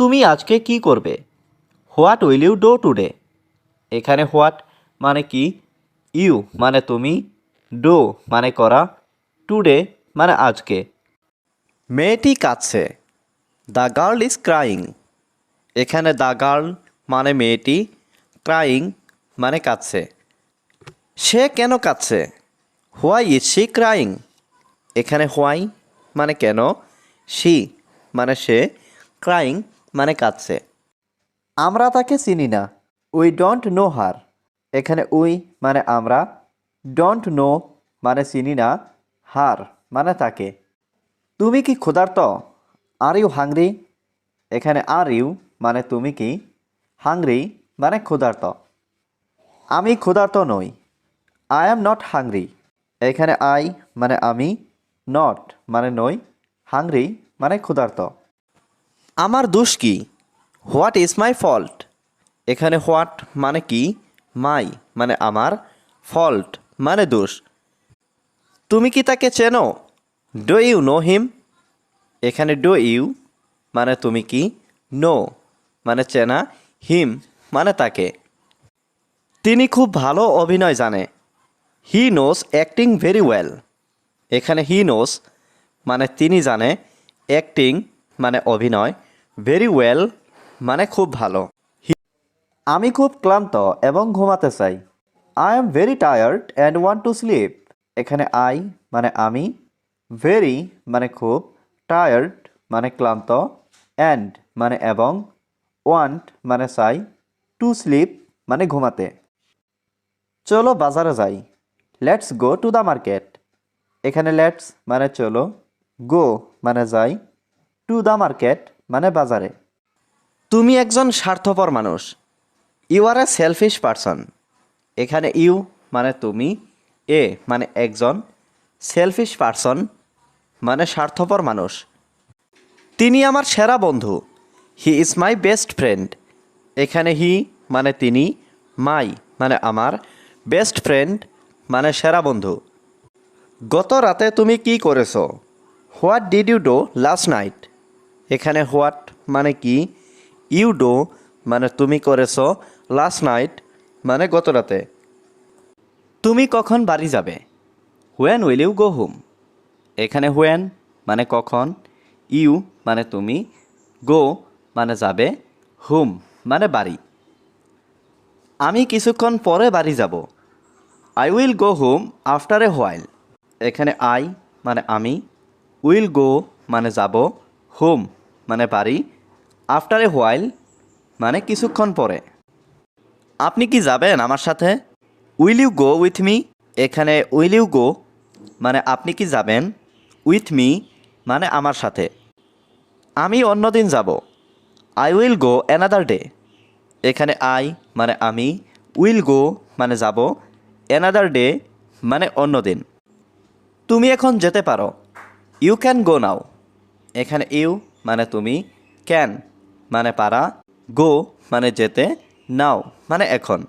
তুমি আজকে কি করবে? What will you do today এখানে হোয়াট মানে কি? ইউ মানে তুমি। ডো মানে করা। টুডে মানে আজকে। মেয়েটি কাঁদছে। দ্য গার্ল ইজ ক্রাইং এখানে দ্য গার্ল মানে মেয়েটি। ক্রাইং মানে কাঁদছে। সে কেন কাঁদছে? হোয়াই ইজ শি ক্রাইং এখানে হোয়াই মানে কেন? শি মানে সে। ক্রাইং মানে কাঁদছে। আমরা তাকে চিনি না। We don't know her. এখানে উই মানে আমরা। ডোন্ট নো মানে চিনি না। হার মানে তাকে। তুমি কি ক্ষুধার্ত? Are you hungry? এখানে আর ইউ মানে তুমি কি? হাংরি মানে ক্ষুধার্ত। আমি ক্ষুধার্ত নই। I am not hungry. এখানে আই মানে আমি, নট মানে নই। হাংরি মানে ক্ষুধার্ত। আমার দোষ কি? হোয়াট ইজ মাই ফল্ট এখানে হোয়াট মানে কি? মাই মানে আমার। ফল্ট মানে দোষ। তুমি কি তাকে চেনো? ডো ইউ নো হিম এখানে ডো ইউ মানে তুমি কি? নো মানে চেনা। হিম মানে তাকে। তিনি খুব ভালো অভিনয় জানে। He knows acting very well এখানে হি নোস মানে তিনি জানে। অ্যাক্টিং মানে অভিনয়। ভেরি ওয়েল মানে খুব ভালো। আমি খুব ক্লান্ত এবং ঘুমাতে চাই। I am very tired and want to sleep এখানে আই মানে আমি ভেরি মানে খুব টায়ার্ড মানে ক্লান্ত অ্যান্ড মানে এবং ওয়ান্ট মানে চাই টু স্লিপ মানে ঘুমাতে। চলো বাজারে যাই। Let's go to the market এখানে লেটস মানে চলো গো মানে যাই টু দ্য মার্কেট মানে বাজারে। তুমি একজন স্বার্থপর মানুষ। You are a selfish person এখানে ইউ মানে তুমি, এ মানে একজন। সেলফিশ পারসন মানে স্বার্থপর মানুষ। তিনি আমার সেরা বন্ধু। He is my best friend এখানে হি মানে তিনি মাই মানে আমার। বেস্ট ফ্রেন্ড মানে সেরা বন্ধু। গত রাতে তুমি কি করেছ? What did you do last night এখানে হোয়াট মানে কি? ইউ ডো মানে তুমি করেছ লাস্ট নাইট মানে গত রাতে। তুমি কখন বাড়ি যাবে? When will you go home এখানে হোয়েন মানে কখন? ইউ মানে তুমি। গো মানে যাবে। হোম মানে বাড়ি। আমি কিছুক্ষণ পরে বাড়ি যাব। I will go home after a while এখানে আই মানে আমি। উইল গো মানে যাব। হোম মানে পারি, আফটার এ হোয়াইল মানে কিছুক্ষণ পরে। আপনি কি যাবেন আমার সাথে? Will you go with me এখানে উইল ইউ গো মানে আপনি কি যাবেন? উইথ মি মানে আমার সাথে। আমি অন্যদিন যাব। I will go another day এখানে আই মানে আমি উইল গো মানে যাব। অ্যানাদার ডে মানে অন্যদিন। তুমি এখন যেতে পারো। ইউ ক্যান গো নাও এখানে ইউ মানে তুমি ক্যান মানে পারা। গো মানে যেতে। নাও মানে এখন।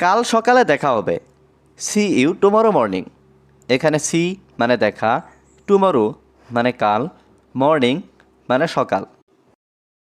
কাল সকালে দেখা হবে। সি ইউ টুমরো মর্নিং এখানে সি মানে দেখা টুমরো মানে কাল মর্নিং মানে সকাল।